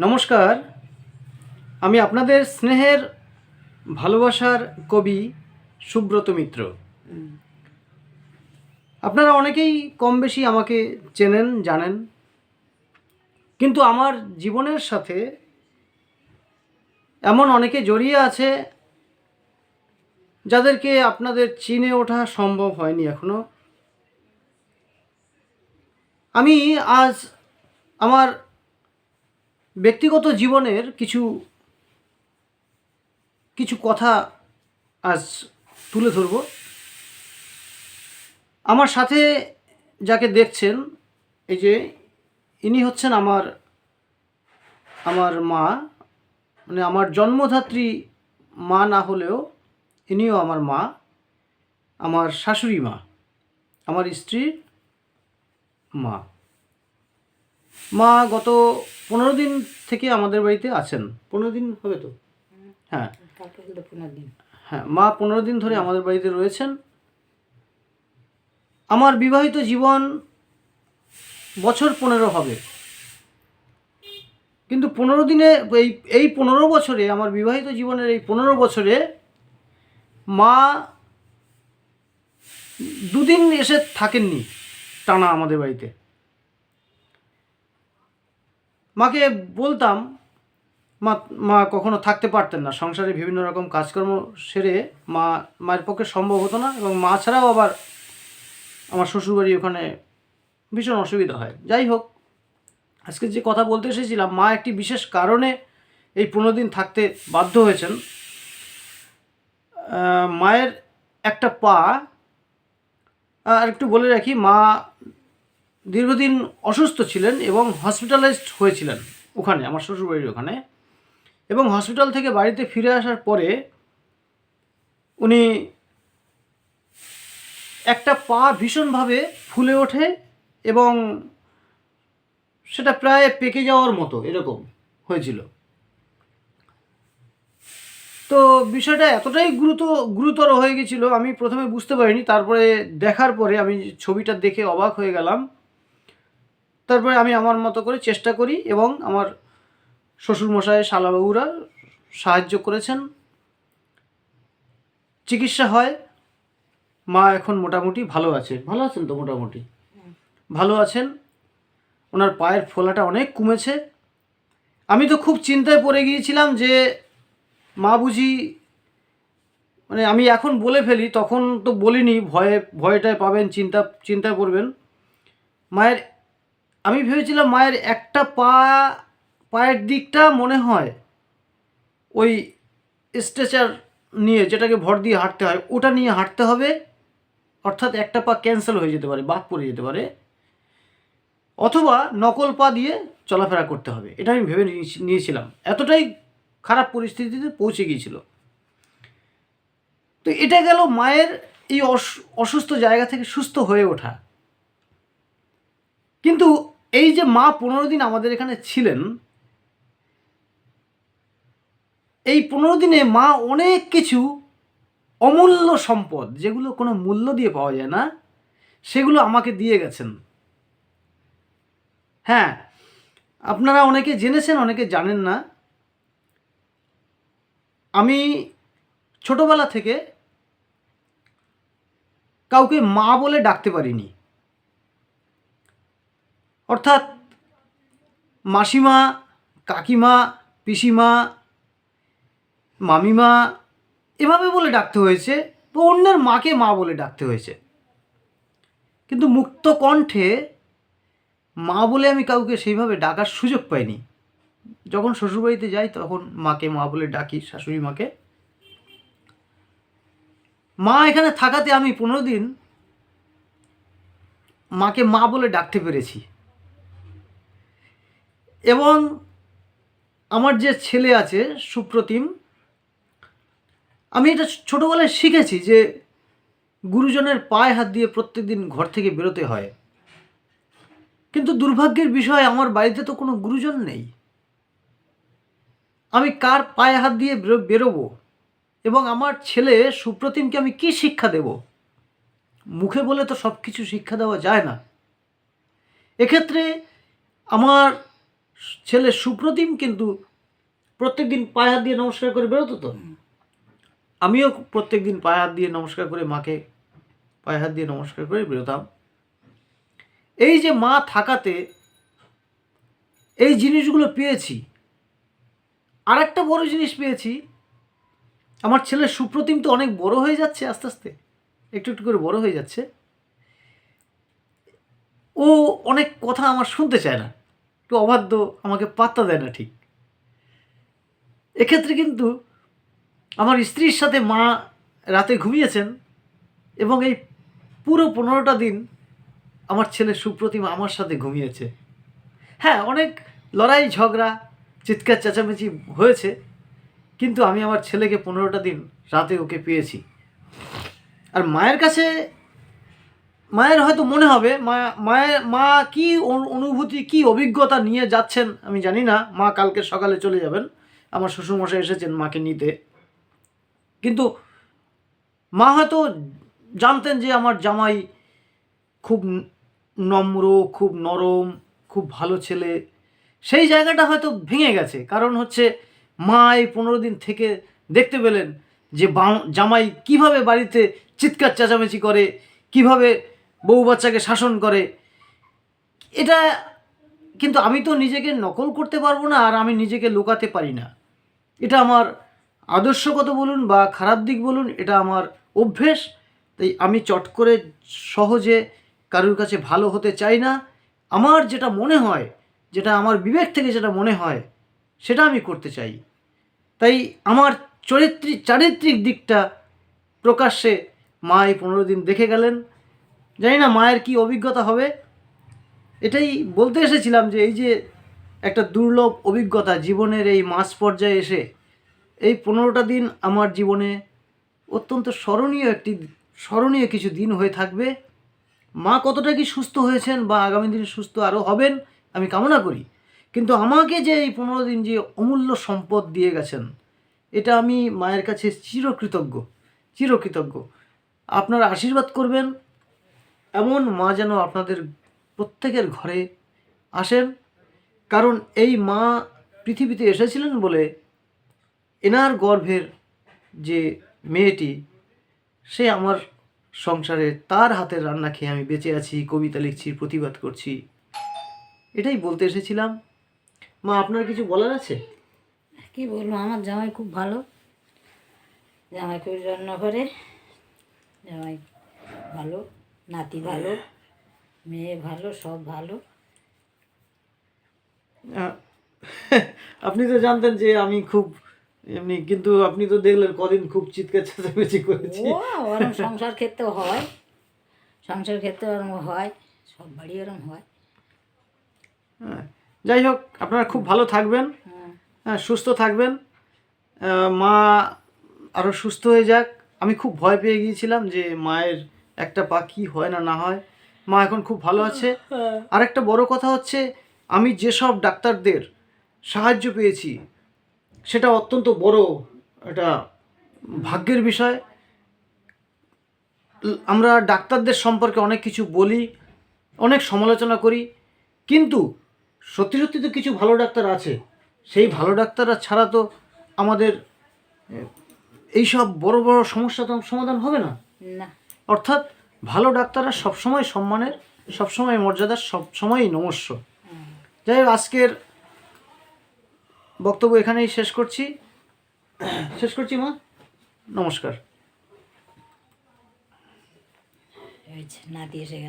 নমস্কার। আমি আপনাদের স্নেহের, ভালোবাসার কবি সুব্রত মিত্র। আপনারা অনেকেই কম বেশি আমাকে চেনেন, জানেন। কিন্তু আমার জীবনের সাথে এমন অনেকে জড়িয়ে আছে যাদেরকে আপনাদের চিনে ওঠা সম্ভব হয়নি এখনও। আমি আজ আমার ব্যক্তিগত জীবনের কিছু কিছু কথা আজ তুলে ধরব। আমার সাথে যাকে দেখছেন, এই যে ইনি হচ্ছেন আমার আমার মা মানে আমার জন্মধাত্রী মা না হলেও ইনিও আমার মা, আমার শাশুড়ি মা, আমার স্ত্রীর মা। মা গত পনেরো দিন থেকে আমাদের বাড়িতে আছেন। পনেরো দিন হবে তো? হ্যাঁ। হ্যাঁ মা পনেরো দিন ধরে আমাদের বাড়িতে রয়েছেন। আমার বিবাহিত জীবন বছর পনেরো হবে। কিন্তু পনেরো দিনে এই এই পনেরো বছরে, আমার বিবাহিত জীবনের এই পনেরো বছরে মা দুদিন এসে থাকেননি টানা আমাদের বাড়িতে। মাকে বলতাম, মা মা কখনো থাকতে পারতেন না। সংসারে বিভিন্ন রকম কাজকর্ম সেরে মা, মায়ের পক্ষে সম্ভব হতো না এবং মা ছাড়াও আবার আমার শ্বশুরবাড়ি ওখানে ভীষণ অসুবিধা হয়। যাই হোক, আজকে যে কথা বলতে এসেছিলাম, মা একটি বিশেষ কারণে এই পনেরো দিন থাকতে বাধ্য হয়েছেন। মায়ের একটা পা আর একটু বলে রাখি, মা দীর্ঘদিন অসুস্থ ছিলেন এবং হসপিটালাইজড হয়েছিলেন ওখানে, আমার শ্বশুরবাড়ির ওখানে। এবং হসপিটাল থেকে বাড়িতে ফিরে আসার পরে উনি একটা পা ভীষণভাবে ফুলে ওঠে এবং সেটা প্রায় পেকে যাওয়ার মতো এরকম হয়েছিল। তো বিষয়টা এতটাই গুরুত্ব গুরুতর হয়ে গেছিল, আমি প্রথমে বুঝতে পারিনি, তারপরে দেখার পরে আমি ছবিটা দেখে অবাক হয়ে গেলাম। তারপরে আমি আমার মতো করে চেষ্টা করি এবং আমার শ্বশুরমশাই, শালাবাবুরা সাহায্য করেছেন। চিকিৎসা হয়। মা এখন মোটামুটি ভালো আছে। ভালো আছেন তো মোটামুটি? ভালো আছেন। ওনার পায়ের ফোলাটা অনেক কমেছে। আমি তো খুব চিন্তায় পড়ে গিয়েছিলাম যে, মা বুঝি মানে আমি এখন বলে ফেলি, তখন তো বলিনি, ভয়ে ভয়টায় পাবেন, চিন্তা, চিন্তায় পড়বেন। মায়ের আমি ভেবেছিলাম মায়ের একটা পা, পায়ের দিকটা মনে হয় ওই স্ট্রেচার নিয়ে যেটাকে ভর দিয়ে হাঁটতে হয়, ওটা নিয়ে হাঁটতে হবে। অর্থাৎ একটা পা ক্যান্সেল হয়ে যেতে পারে, বাদ পড়ে যেতে পারে। অথবা নকল পা দিয়ে চলাফেরা করতে হবে, এটা আমি ভেবে নিয়েছি- নিয়েছিলাম। এতটাই খারাপ পরিস্থিতিতে পৌঁছে গিয়েছিল। তো এটা গেল মায়ের এই অস- অসুস্থ জায়গা থেকে সুস্থ হয়ে ওঠা। কিন্তু এই যে মা পনেরো দিন আমাদের এখানে ছিলেন, এই পনেরো দিনে মা অনেক কিছু অমূল্য সম্পদ, যেগুলো কোনো মূল্য দিয়ে পাওয়া যায় না, সেগুলো আমাকে দিয়ে গেছেন। হ্যাঁ আপনারা অনেকে জেনেছেন, অনেকে জানেন না। আমি ছোটবেলা থেকে কাউকে মা বলে ডাকতে পারিনি। অর্থাৎ মাসিমা, কাকিমা, পিসিমা, মামিমা এভাবে বলে ডাকতে হয়েছে তো অন্যের মাকে মা বলে ডাকতে হয়েছে। কিন্তু মুক্ত কণ্ঠে মা বলে আমি কাউকে সেইভাবে ডাকার সুযোগ পাইনি। যখন শ্বশুরবাড়িতে যাই তখন মাকে মা বলে ডাকি, শাশুড়ি মাকে। মা এখানে থাকাতে আমি পনেরো দিন মাকে মা বলে ডাকতে পেরেছি। এবং আমার যে ছেলে আছে, সুপ্রতিম, আমি এটা ছোটোবেলায় শিখেছি যে গুরুজনের পায়ে হাত দিয়ে প্রত্যেকদিন ঘর থেকে বেরোতে হয়। কিন্তু দুর্ভাগ্যের বিষয়, আমার বাড়িতে তো কোনো গুরুজন নেই। আমি কার পায়ে হাত দিয়ে বেরোবো? এবং আমার ছেলে, সুপ্রতিমকে আমি কি শিক্ষা দেব? মুখে বলে তো সব কিছু শিক্ষা দেওয়া যায় না। এক্ষেত্রে আমার ছেলে সুপ্রতিম কিন্তু প্রত্যেকদিন পায়ে হাত দিয়ে নমস্কার করে বেরোতো তো? আমিও প্রত্যেকদিন পায়ে হাত দিয়ে নমস্কার করে মাকে পায়ে হাত দিয়ে নমস্কার করে বেরোতাম। এই যে মা থাকাতে এই জিনিসগুলো পেয়েছি। আর একটা বড় জিনিস পেয়েছি আমার ছেলে সুপ্রতিম তো অনেক বড় হয়ে যাচ্ছে আস্তে আস্তে একটু একটু করে বড় হয়ে যাচ্ছে। ও অনেক কথা আমার শুনতে চায় না। একটু অবাধ্য, আমাকে পাত্তা দেয় না ঠিক। এক্ষেত্রে কিন্তু আমার স্ত্রীর সাথে মা রাতে ঘুমিয়েছেন এবং এই পুরো পনেরোটা দিন আমার ছেলে সুপ্রতিমা আমার সাথে ঘুমিয়েছে। হ্যাঁ অনেক লড়াই, ঝগড়া, চিৎকার, চেঁচামেচি হয়েছে, কিন্তু আমি আমার ছেলেকে পনেরোটা দিন রাতে ওকে পেয়েছি। আর মায়ের কাছে মায়ের হয়তো মনে হবে, মা, মায়ের, মা কি অনু- অনুভূতি, কি অভিজ্ঞতা নিয়ে যাচ্ছেন আমি জানি না, মা কালকে সকালে চলে যাবেন। আমার শ্বশুরমশাই এসেছেন মাকে নিতে। কিন্তু মা হয়তো জানতেন যে আমার জামাই খুব নম্র, খুব নরম, খুব ভালো ছেলে। সেই জায়গাটা হয়তো ভেঙে গেছে। কারণ হচ্ছে মা এই পনেরো দিন থেকে দেখতে পেলেন যে জামাই কীভাবে বাড়িতে চিৎকার চেঁচামেচি করে, কীভাবে বউ বাচ্চাকে শাসন করে। এটা কিন্তু আমি তো নিজেকে নকল করতে পারব না, আর আমি নিজেকে লুকাতে পারি না। এটা আমার আদর্শগত বলুন বা খারাপ দিক বলুন, এটা আমার অভ্যেস। তাই আমি চট করে সহজে কারোর কাছে ভালো হতে চাই না। আমার যেটা মনে হয়, যেটা আমার বিবেক থেকে যেটা মনে হয়, সেটা আমি করতে চাই। তাই আমার চরিত্রিক চারিত্রিক দিকটা প্রকাশ্যে মা এই পনেরো দিন দেখে গেলেন। জানি না মায়ের কি অভিজ্ঞতা হবে। এটাই বলতে এসেছিলাম যে এই যে একটা দুর্লভ অভিজ্ঞতা জীবনের এই মাঝ পর্যায়ে এসে, এই পনেরোটা দিন আমার জীবনে অত্যন্ত স্মরণীয় একটি, স্মরণীয় কিছু দিন হয়ে থাকবে। মা কতটা কি সুস্থ হয়েছেন বা আগামী দিনে সুস্থ আরও হবেন, আমি কামনা করি। কিন্তু আমাকে যে এই পনেরো দিন যে অমূল্য সম্পদ দিয়ে গেছেন, এটা আমি মায়ের কাছে চিরকৃতজ্ঞ চিরকৃতজ্ঞ। আপনারা আশীর্বাদ করবেন এমন মা যেন আপনাদের প্রত্যেকের ঘরে আসেন। কারণ এই মা পৃথিবীতে এসেছিলেন বলে এনার গর্ভের যে মেয়েটি, সে আমার সংসারে তার হাতের রান্না খেয়ে আমি বেঁচে আছি, কবিতা লিখছি, প্রতিবাদ করছি। এটাই বলতে এসেছিলাম। মা, আপনার কিছু বলার আছে? কি বলব, আমার জামাই খুব ভালো। জামাই খুব যত্ন করে জামাই ভালো। নাতি ভালো মেয়ে ভালো সব ভালো। আপনি তো জানতেন যে আমি খুব এমনি কিন্তু আপনি তো দেখলেন কদিন খুব চিৎকার চেঁচামেচি করেছি। ওরম সংসার ক্ষেত্রেও হয়। সংসার ক্ষেত্রে ওরম হয় সব বাড়ি ওরম হয়। হ্যাঁ, যাই হোক আপনারা খুব ভালো থাকবেন হ্যাঁ। সুস্থ থাকবেন। মা আরও সুস্থ হয়ে যাক। আমি খুব ভয় পেয়ে গিয়েছিলাম যে মায়ের একটা পা কী হয় না না হয় মা এখন খুব ভালো আছে। আর একটা বড় কথা হচ্ছে আমি যেসব ডাক্তারদের সাহায্য পেয়েছি সেটা অত্যন্ত বড় এটা ভাগ্যের বিষয়। আমরা ডাক্তারদের সম্পর্কে অনেক কিছু বলি অনেক সমালোচনা করি কিন্তু সত্যি সত্যি তো কিছু ভালো ডাক্তার আছে। সেই ভালো ডাক্তাররা ছাড়া তো আমাদের এইসব বড় বড় সমস্যা তো সমাধান হবে না। না। অর্থাৎ ভালো ডাক্তাররা সবসময় সম্মানের, সবসময় মর্যাদার, সবসময়ই নমস্য। যাই হোক, আজকের বক্তব্য এখানেই শেষ করছি। শেষ করছি মা? নমস্কার। না গেছে।